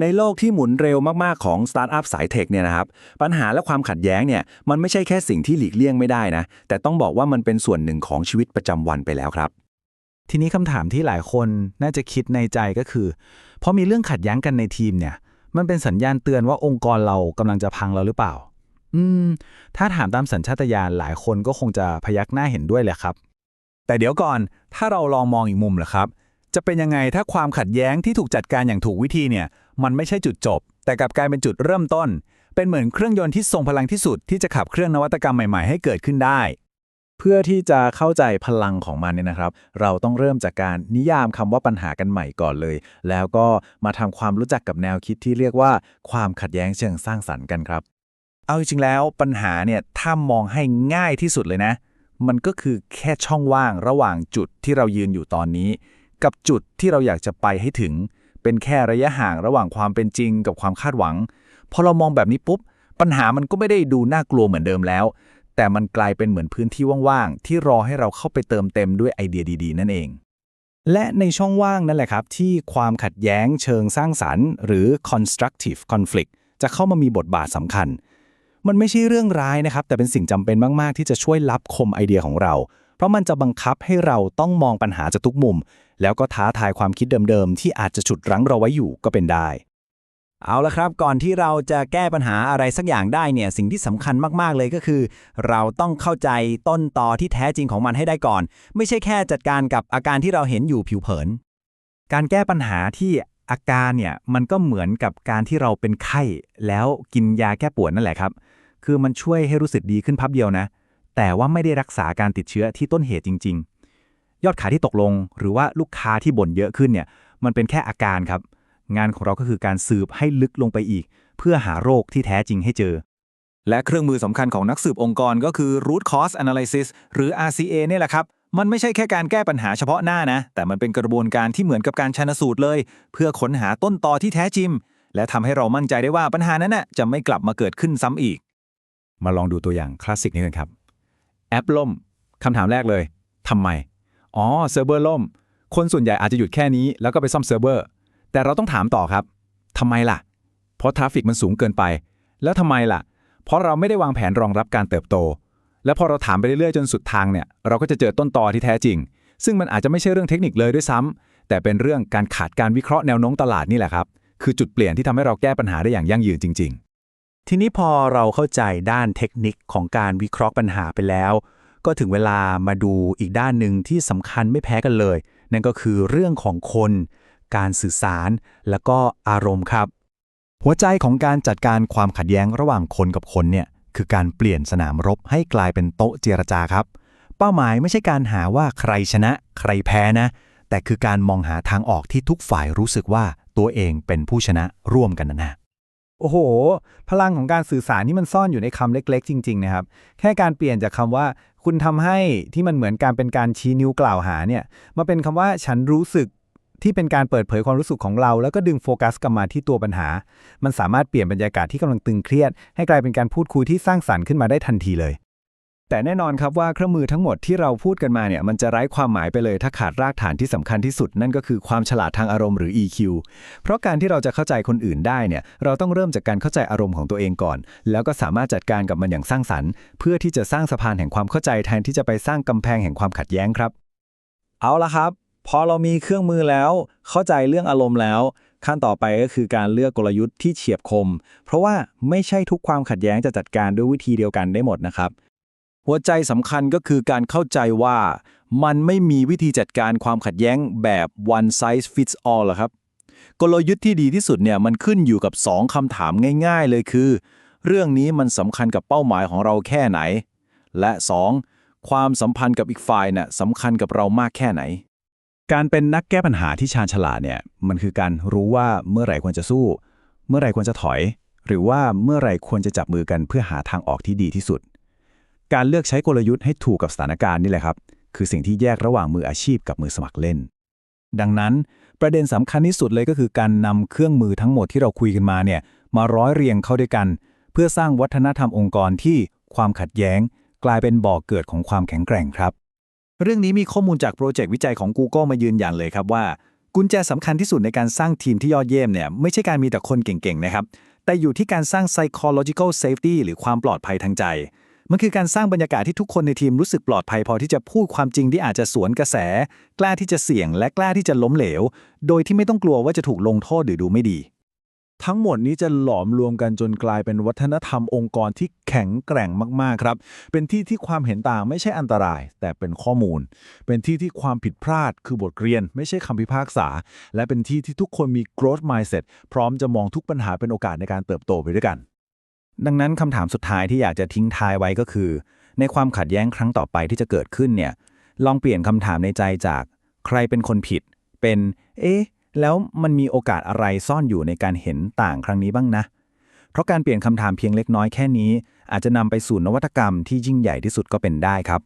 ในโลกที่หมุนเร็วมากๆ ของสตาร์ทอัพสายเทคเนี่ยนะครับ ปัญหาและความขัดแย้งเนี่ยมันไม่ใช่แค่สิ่งที่หลีกเลี่ยงไม่ได้นะ แต่ต้องบอกว่ามันเป็นส่วนหนึ่งของชีวิตประจำวันไปแล้วครับ ทีนี้คำถามที่หลายคนน่าจะคิดในใจก็คือพอมีเรื่องขัดแย้งกันในทีมเนี่ย มันเป็นสัญญาณเตือนว่าองค์กรเรากำลังจะพังแล้วหรือเปล่า อืม ถ้าถามตามสัญชาตญาณหลายคนก็คงจะพยักหน้าเห็นด้วยแหละครับ แต่เดี๋ยวก่อนถ้าเราลองมองอีกมุมล่ะครับ จะเป็นยังไงถ้าความขัดแย้งที่ถูกจัดการอย่างถูกวิธีเนี่ย มันไม่ใช่จุดจบ แต่กลับกลายเป็นจุดเริ่มต้น เป็นเหมือนเครื่องยนต์ที่ทรงพลังที่สุดที่จะขับเครื่องนวัตกรรมใหม่ๆ ให้เกิดขึ้นได้ เพื่อที่จะเข้าใจพลังของมันเนี่ยนะครับ เราต้องเริ่มจากการนิยามคำว่าปัญหากันใหม่ก่อนเลย แล้วก็มาทำความรู้จักกับแนวคิดที่เรียกว่า ความขัดแย้งเชิงสร้างสรรค์กันครับ เอาจริงๆแล้วปัญหาเนี่ยถ้ามองให้ง่ายที่สุดเลยนะ มันก็คือแค่ช่องว่างระหว่างจุดที่เรายืนอยู่ตอนนี้ กับจุดที่เราอยากจะไปให้ถึง เป็นแค่ระยะห่างระหว่างความเป็นจริงกับความคาดหวัง พอเรามองแบบนี้ปุ๊บ ปัญหามันก็ไม่ได้ดูน่ากลัวเหมือนเดิมแล้ว แต่มันกลายเป็นเหมือนพื้นที่ว่างๆ ที่รอให้เราเข้าไปเติมเต็มด้วยไอเดียดีๆ นั่นเอง และในช่องว่างนั่นแหละครับ ที่ความขัดแย้งเชิงสร้างสรรค์ หรือ constructive conflict จะเข้ามามีบทบาทสำคัญ มันไม่ใช่เรื่องร้ายนะครับ แต่เป็นสิ่งจำเป็นมากๆ ที่จะช่วยรับคมไอเดียของเรา เพราะมันจะบังคับให้เราต้องมองปัญหาจากทุกมุม แล้วก็ท้าทายความคิดเดิมๆ ที่อาจจะฉุดรั้งเราไว้อยู่ก็เป็นได้ เอาละครับ ก่อนที่เราจะแก้ปัญหาอะไรสักอย่างได้เนี่ยสิ่งที่สำคัญมากๆเลยก็คือ เราต้องเข้าใจต้นตอที่แท้จริงของมันให้ได้ก่อน ไม่ใช่แค่จัดการกับอาการที่เราเห็นอยู่ผิวเผิน การแก้ปัญหาที่อาการเนี่ยมันก็เหมือนกับการที่เราเป็นไข้ แล้วกินยาแก้ปวดนั่นแหละครับ คือมันช่วยให้รู้สึกดีขึ้นพับเดียวนะ แต่ว่าไม่ได้รักษาการติดเชื้อที่ต้นเหตุจริง ๆ ยอดขายที่ตกลง หรือว่าลูกค้าที่บ่นเยอะขึ้นเนี่ยมันเป็นแค่อาการครับ งานของเราก็คือการสืบให้ลึกลงไปอีก เพื่อหาโรคที่แท้จริงให้เจอ และเครื่องมือสำคัญของนักสืบองค์กรก็คือ root cause analysis หรือ RCA เนี่ยแหละครับมันไม่ใช่แค่การแก้ปัญหาเฉพาะหน้านะ แต่มันเป็นกระบวนการที่เหมือนกับการชันสูตรเลย เพื่อค้นหาต้นตอที่แท้จริง และทำให้เรามั่นใจได้ว่าปัญหานั้นน่ะจะไม่กลับมาเกิดขึ้นซ้ำอีก มาลองดูตัวอย่างคลาสสิกนี้กันครับ แอปล่มคำถามแรกเลยทำไม อ๋อเซิร์ฟเวอร์ล่ม คนส่วนใหญ่อาจจะหยุดแค่นี้ แล้วก็ไปซ่อมเซิร์ฟเวอร์ แต่เราต้องถามต่อครับทำไมล่ะ เพราะทราฟิกมันสูงเกินไป แล้วทำไมล่ะ เพราะเราไม่ได้วางแผนรองรับการเติบโต แล้วพอเราถามไปเรื่อยๆจนสุดทางเนี่ย เราก็จะเจอต้นตอที่แท้จริง ซึ่งมันอาจจะไม่ใช่เรื่องเทคนิคเลยด้วยซ้ำแต่เป็นเรื่องการขาดการวิเคราะห์แนวโน้มตลาดนี่แหละครับ คือจุดเปลี่ยนที่ทำให้เราแก้ปัญหาได้อย่างยั่งยืนจริง ๆ ทีนี้พอเราเข้าใจด้านเทคนิคของการวิเคราะห์ปัญหาไปแล้ว ก็ถึงเวลามาดูอีกด้านหนึ่งที่สำคัญไม่แพ้กันเลย นั่นก็คือเรื่องของคน การสื่อสาร แล้วก็อารมณ์ครับ หัวใจของการจัดการความขัดแย้งระหว่างคนกับคนเนี่ยคือการเปลี่ยนสนามรบให้กลายเป็นโต๊ะเจรจาครับ เป้าหมายไม่ใช่การหาว่าใครชนะ ใครแพ้นะ แต่คือการมองหาทางออกที่ทุกฝ่ายรู้สึกว่าตัวเองเป็นผู้ชนะร่วมกันนะนะ โอ้โห พลังของการสื่อสารที่มันซ่อนอยู่ในคำเล็ก ๆ จริง ๆ นะครับ แค่การเปลี่ยนจากคำว่าคุณทำให้ที่มันเหมือนการเป็นการชี้นิ้วกล่าวหาเนี่ยมาเป็นคำว่าฉันรู้สึกที่เป็นการเปิดเผยความรู้สึกของเรา แล้วก็ดึงโฟกัสกลับมาที่ตัวปัญหา มันสามารถเปลี่ยนบรรยากาศที่กำลังตึงเครียด ให้กลายเป็นการพูดคุยที่สร้างสรรค์ขึ้นมาได้ทันทีเลย แต่แน่นอนครับว่าเครื่องมือทั้งหมดที่เราพูดกันมาเนี่ยมันจะไร้ความหมายไปเลยถ้าขาดรากฐานที่สำคัญที่สุดนั่นก็คือความฉลาดทางอารมณ์หรือ EQ เพราะการที่เราจะเข้าใจคนอื่นได้เนี่ยเราต้องเริ่มจากการเข้าใจอารมณ์ของตัวเองก่อน แล้วก็สามารถจัดการกับมันอย่างสร้างสรรค์ เพื่อที่จะสร้างสะพานแห่งความเข้าใจแทนที่จะไปสร้างกำแพงแห่งความขัดแย้งครับ เอาละครับ พอเรามีเครื่องมือแล้ว เข้าใจเรื่องอารมณ์แล้ว ขั้นต่อไปก็คือการเลือกกลยุทธ์ที่เฉียบคม เพราะว่าไม่ใช่ทุกความขัดแย้งจะจัดการด้วยวิธีเดียวกันได้หมดนะครับ หัวใจสำคัญก็คือการเข้าใจว่ามันไม่มีวิธีจัดการความขัดแย้งแบบ one size fits all หรอครับ กลยุทธ์ที่ดีที่สุดเนี่ยมันขึ้นอยู่กับ 2คำถามง่าย ๆ เลยคือ เรื่องนี้มันสำคัญกับเป้าหมายของเราแค่ไหน และ 2. ความสัมพันธ์กับอีกฝ่ายน่ะสำคัญกับเรามากแค่ไหน การเป็นนักแก้ปัญหาที่ชาญฉลาดเนี่ยมันคือการรู้ว่าเมื่อไหร่ควรจะสู้ เมื่อไหร่ควรจะถอย หรือว่าเมื่อไหร่ควรจะจับมือกันเพื่อหาทางออกที่ดีที่สุด การเลือกใช้กลยุทธ์ให้ถูกกับสถานการณ์นี่แหละครับ คือสิ่งที่แยกระหว่างมืออาชีพกับมือสมัครเล่น ดังนั้นประเด็นสำคัญที่สุดเลยก็คือการนำเครื่องมือทั้งหมดที่เราคุยกันมาเนี่ยมาร้อยเรียงเข้าด้วยกัน เพื่อสร้างวัฒนธรรมองค์กรที่ความขัดแย้ง กลายเป็นบ่อกเกิดของความแข็งแกร่งครับ เรื่องนี้มีข้อมูลจากโปรเจกต์วิจัยของ Google มายืนยันเลยครับว่า กุญแจสำคัญที่สุดในการสร้างทีมที่ยอดเยี่ยมเนี่ยไม่ใช่การมีแต่คนเก่งๆนะครับแต่อยู่ที่การสร้าง psychological safety หรือความปลอดภัยทางใจ มันคือการสร้างบรรยากาศที่ทุกคนในทีมรู้สึกปลอดภัยพอที่จะพูดความจริงที่อาจจะสวนกระแส กล้าที่จะเสี่ยง และกล้าที่จะล้มเหลว โดยที่ไม่ต้องกลัวว่าจะถูกลงโทษหรือดูไม่ดี ทั้งหมดนี้จะหลอมรวมกันจนกลายเป็นวัฒนธรรมองค์กรที่แข็งแกร่งมากๆครับ เป็นที่ที่ความเห็นต่างไม่ใช่อันตราย แต่เป็นข้อมูล เป็นที่ที่ความผิดพลาด คือบทเรียน ไม่ใช่คำพิพากษา และเป็นที่ที่ทุกคนมี growth mindset พร้อมจะมองทุกปัญหาเป็นโอกาสในการเติบโตไปด้วยกัน ดังนั้นคำถามสุดท้ายที่อยากจะทิ้งท้ายไว้ก็คือ ในความขัดแย้งครั้งต่อไปที่จะเกิดขึ้นเนี่ย ลองเปลี่ยนคำถามในใจจาก ใครเป็นคนผิด เป็น เอ๊ะ แล้วมันมีโอกาสอะไรซ่อนอยู่ในการเห็นต่างครั้งนี้บ้างนะ เพราะการเปลี่ยนคำถามเพียงเล็กน้อยแค่นี้ อาจจะนำไปสู่นวัตกรรมที่ยิ่งใหญ่ที่สุดก็เป็นได้ครับ